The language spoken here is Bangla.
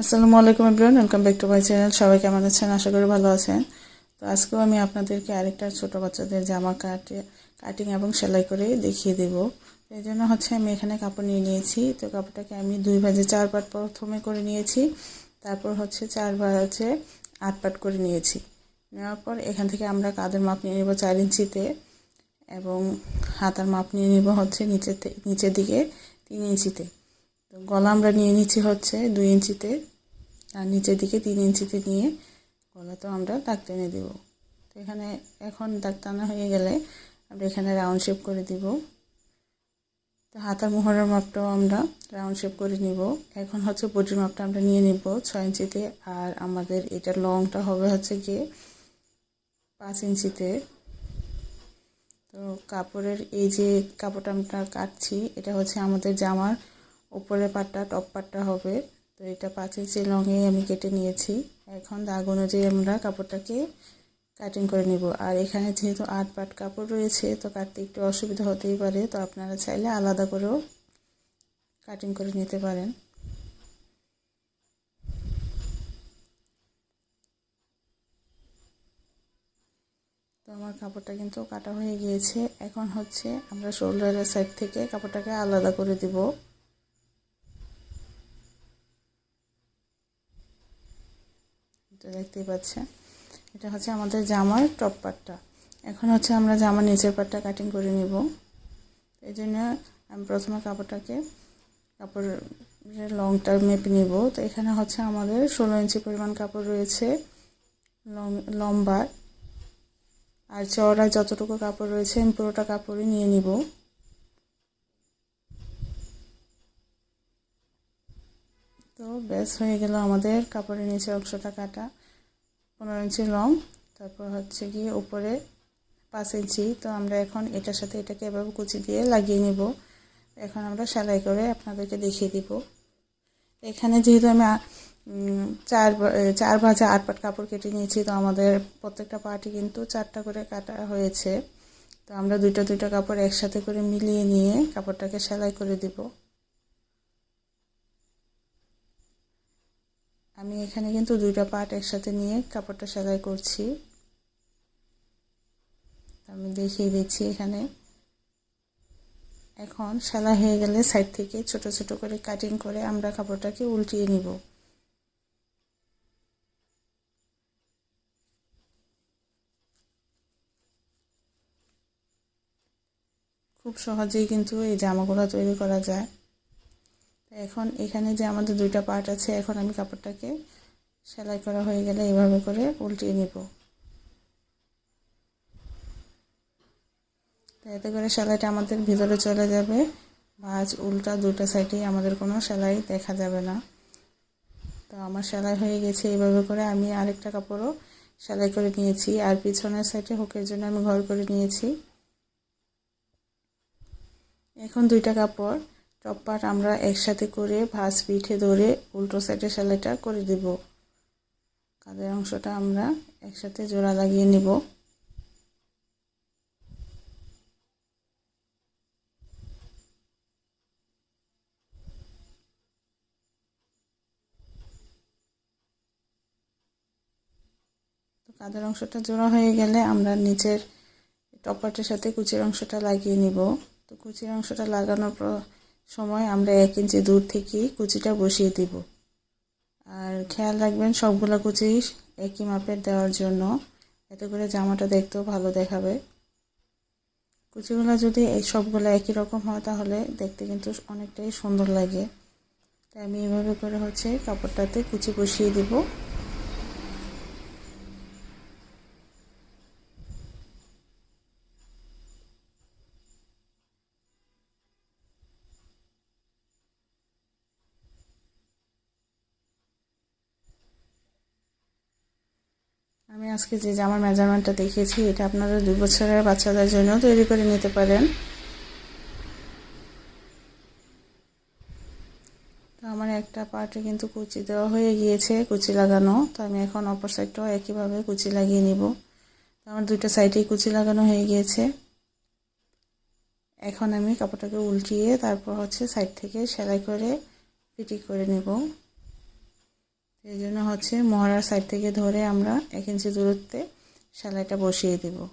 আসসালামু আলাইকুম everyone welcome back to my channel সবাই কেমন আছেন? আশা করি ভালো আছেন। তো আজকেও আমি আপনাদেরকে আরেকটা ছোট বাচ্চাদের জামা কাটে কাটিং এবং সেলাই করে দেখিয়ে দেব। এই জন্য হচ্ছে আমি এখানে কাপড় নিয়ে নিয়েছি। তো কাপড়টাকে আমি দুই ভাজে চার পাট প্রথমে করে নিয়েছি। তারপর হচ্ছে চার ভাজে আট পাট করে নিয়েছি। নেওয়ার পর এখান থেকে আমরা কাদের মাপ নিয়ে নেব চার ইঞ্চিতে এবং হাতার মাপ নিয়ে নেব হচ্ছে নিচের নিচের দিকে তিন ইঞ্চিতে। তো গলা আমরা নিয়ে নিচ্ছি হচ্ছে দুই ইঞ্চিতে। আর নিচের দিকে তিন ইঞ্চিতে নিয়ে তো আমরা দাগ টেনে দেব। তো এখানে এখন দাগ টানা হয়ে গেলে আমরা এখানে রাউন্ড শেপ করে দিব। তো হাতার মোহরের মাপটাও আমরা রাউন্ড শেপ করে নিব। এখন হচ্ছে বডির মাপটা আমরা নিয়ে নিব ছয় ইঞ্চিতে আর আমাদের এটার লংটা হবে হচ্ছে গিয়ে পাঁচ ইঞ্চিতে। তো কাপড়ের এই যে কাপড়টা আমরা কাটছি, এটা হচ্ছে আমাদের জামার উপরের পাটটা টপ পাটটা হবে। তো এটা পাঁচ ইঞ্চি লঙে আমি কেটে নিয়েছি। এখন দাগ অনুযায়ী আমরা কাপড়টাকে কাটিং করে নিব। আর এখানে যেহেতু আট পাট কাপড় রয়েছে, তো কাটতে একটু অসুবিধা হতেই পারে, তো আপনারা চাইলে আলাদা করেও কাটিং করে নিতে পারেন। তো আমার কাপড়টা কিন্তু কাটা হয়ে গিয়েছে। এখন হচ্ছে আমরা শোল্ডারের সাইড থেকে কাপড়টাকে আলাদা করে দিব। তো দেখতেই পাচ্ছেন। এটা হচ্ছে আমাদের জামার টপ পার্টটা এখন হচ্ছে আমরা জামার নিচের পার্টটা কাটিং করে নিব। এই জন্য আমি প্রথমে কাপড়টাকে কাপড়ের লংটা মেপে নিব। তো এখানে হচ্ছে আমাদের ষোলো ইঞ্চি পরিমাণ কাপড় রয়েছে লম্বা। আর চওড়ায় যতটুকু কাপড় রয়েছে, আমি পুরোটা কাপড়ই নিয়ে নিব। তো বেশ হয়ে গেল আমাদের। কাপড়ের নিচের অংশটা কাটা, পনেরো ইঞ্চি লং তারপর হচ্ছে গিয়ে উপরে পাঁচ ইঞ্চি। তো আমরা এখন এটার সাথে এটাকে এভাবে কুচি দিয়ে লাগিয়ে নিব। এখন আমরা সেলাই করে আপনাদেরকে দেখিয়ে দিব। এখানে যেহেতু আমি চার চার ভাজা আট পাট কাপড় কেটে নিয়েছি, তো আমাদের প্রত্যেকটা পার্টই কিন্তু চারটা করে কাটা হয়েছে। তো আমরা দুইটা দুইটা কাপড় একসাথে করে মিলিয়ে নিয়ে কাপড়টাকে সেলাই করে দিব। আমি এখানে কিন্তু দুইটা পার্ট একসাথে নিয়ে কাপড়টা সেলাই করছি। আমি দেখিয়ে দিচ্ছি এখানে। এখন সেলাই হয়ে গেলে সাইড থেকে ছোট ছোট করে কাটিং করে আমরা কাপড়টাকে উল্টিয়ে নিব। খুব সহজেই কিন্তু এই জামাগুলো তৈরি করা যায়। এখন এখানে যে আমাদের দুইটা পার্ট আছে, এখন আমি কাপড়টাকে সেলাই করা হয়ে গেলে এইভাবে করে উল্টিয়ে নিব। এতে করে সেলাইটা আমাদের ভিতরে চলে যাবে। ভাজ উল্টা দুটো সাইডেই আমাদের কোনো সেলাই দেখা যাবে না। তো আমার সেলাই হয়ে গেছে এইভাবে করে আমি আরেকটা কাপড়ও সেলাই করে নিয়েছি। আর পিছনের সাইডে হুকের জন্য আমি ঘর করে নিয়েছি। এখন দুইটা কাপড় পার্ট আমরা একসাথে করে ভাঁজ পিঠে ধরে উল্টো সাইডে সেলাইটা করে দেব। কাদের অংশটা আমরা একসাথে জোড়া লাগিয়ে নেব। কাদের অংশটা জোড়া হয়ে গেলে আমরা নিচের টপারটার সাথে কুচির অংশটা লাগিয়ে নিব। তো কুচির অংশটা লাগানোর সময় আমরা এক ইঞ্চি দূর থেকেই কুচিটা বসিয়ে দিব। আর খেয়াল রাখবেন, সবগুলো কুচি একই মাপের দেওয়ার জন্য। এতে করে জামাটা দেখতেও ভালো দেখাবে। কুচিগুলো যদি এই সবগুলো একই রকম হয়, তাহলে দেখতে কিন্তু অনেকটাই সুন্দর লাগে। তাই আমি এভাবে করে হচ্ছে কাপড়টাতে কুচি বসিয়ে দিব। আমি আজকে যে জামার মেজারমেন্টটা দেখিয়েছি, এটা আপনারা দুই বছরের বাচ্চাদের জন্য তৈরি করে নিতে পারেন। তো আমার একটা পার্টে কিন্তু কুচি দেওয়া হয়ে গিয়েছে, কুচি লাগানো। তো আমি এখন অপর সাইডটাও একইভাবে কুচি লাগিয়ে নিব। তো আমার দুইটা সাইডেই কুচি লাগানো হয়ে গিয়েছে। এখন আমি কাপড়টাকে উল্টিয়ে তারপর হচ্ছে সাইড থেকে সেলাই করে ফিটিং করে নেব। হচ্ছে মহড়ার সাইড থেকে ধরে আমরা এক ইঞ্চি দূরত্বে সেলাইটা বসিয়ে দেবো।